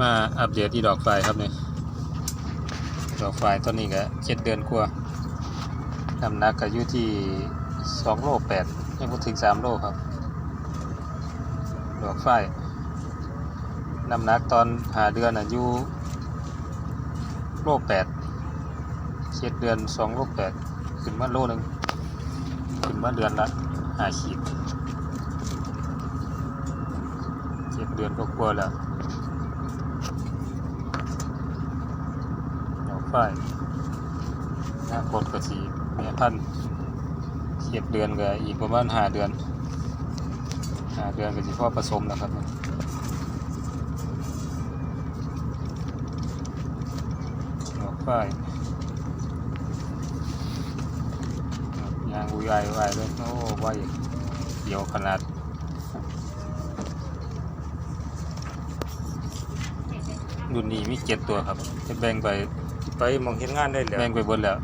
มาอัปเดตที่ดอกไฟครับนี่ดอกไฟต้นนี้ก็เจ็ดเดือนกว่าน้ำหนักก็อยู่ที่สองโลแปดยังพูดถึงสามโลครับ ดอกไฟน้ำหนักตอนหาเดือนอะอยู่โลแปดเจ็ดเดือนสองโลแปดขึ้นมาโลหนึ่งขึ้นมาเดือนละห้าขีดเจ็ดเดือนก็กลัวแล้ว ดอก ฝ้ายหน้าคดกระสีแม่พันธุ์เทียบเดือนกับอีกประมาณหาเดือนหาเดือนก็สิพ่อผสมแล้วครับดอกฝ้ายยางอุยายอุยายเลยโอ้ไวเดียวขนาด รุ่นนี้มีเจ็ดตัวครับจะแบ่งไปไปมองเห็นงานได้แล้วแบ่งไปเบนแล้ว